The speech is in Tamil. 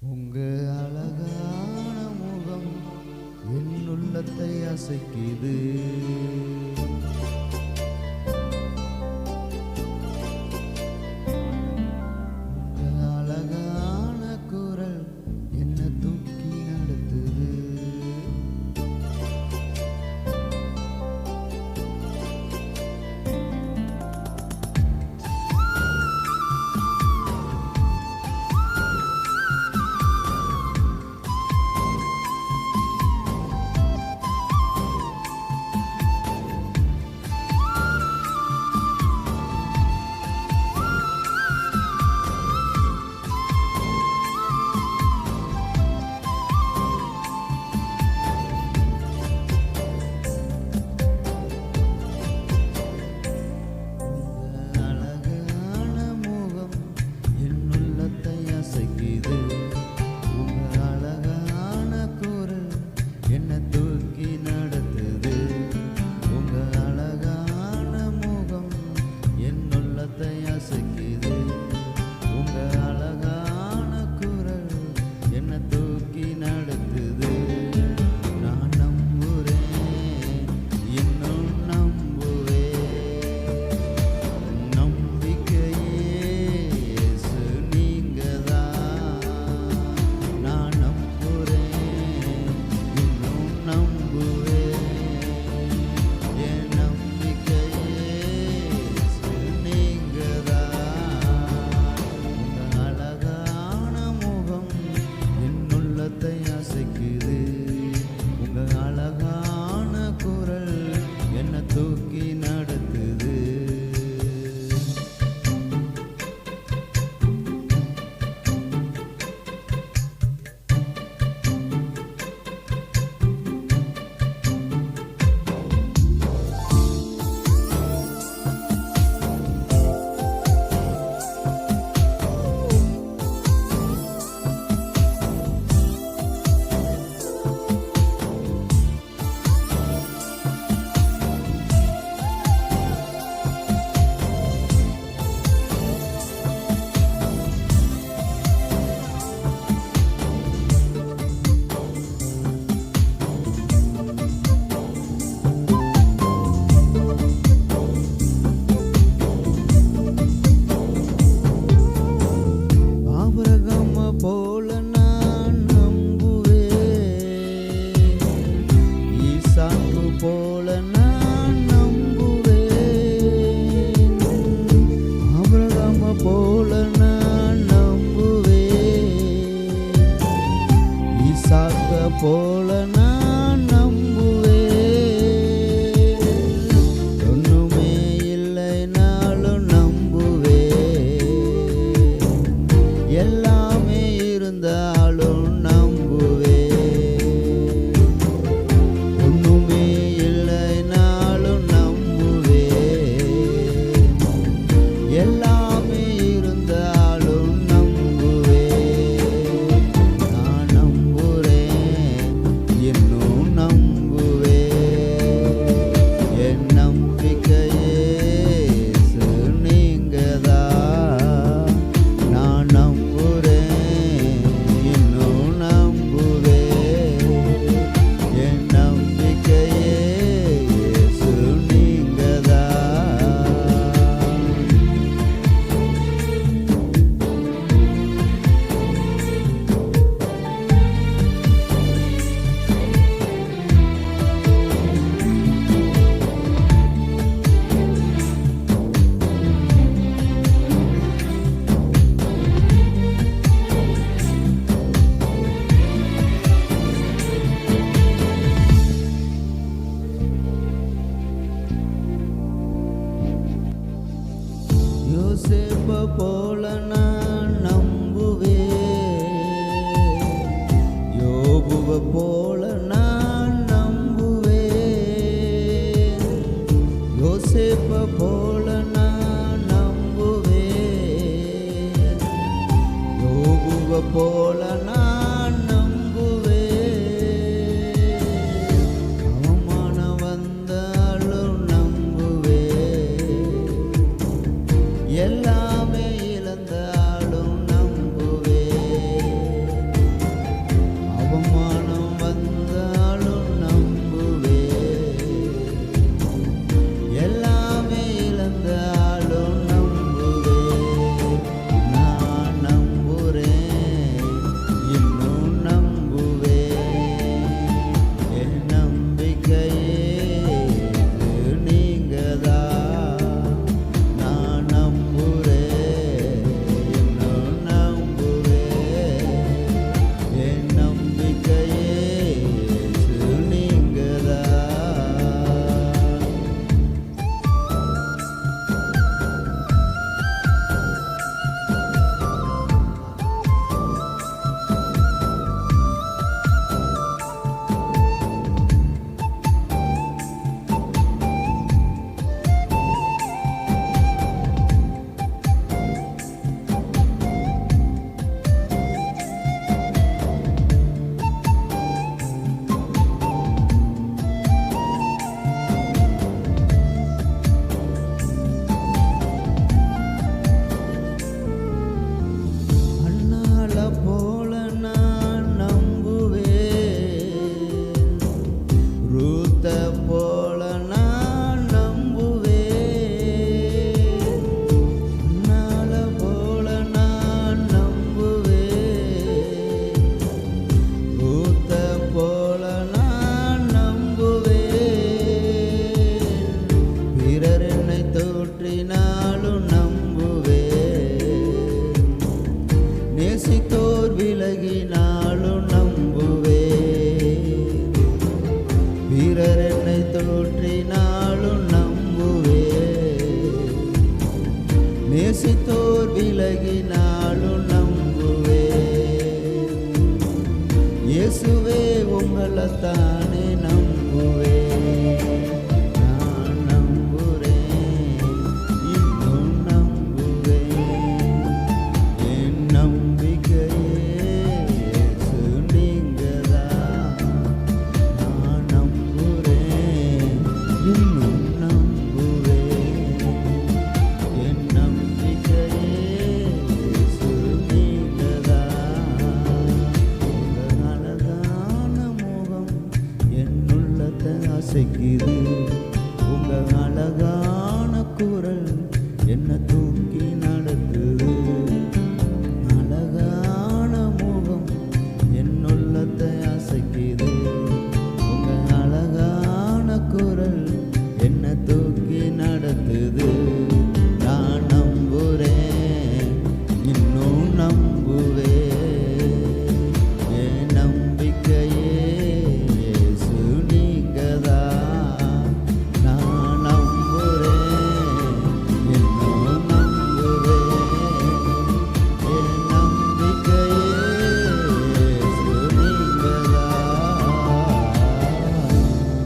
உங்க அழகான முகம் என் உள்ளத்தை அசைக்குது. யோசேப்ப போல நான் நம்புவே யோபுவ போல இயேசுவே உங்களைத்தானே நம்புவேன். அசைக்குது. உங்கள் அழகான குரல் என்ன தூங்கி நடத்து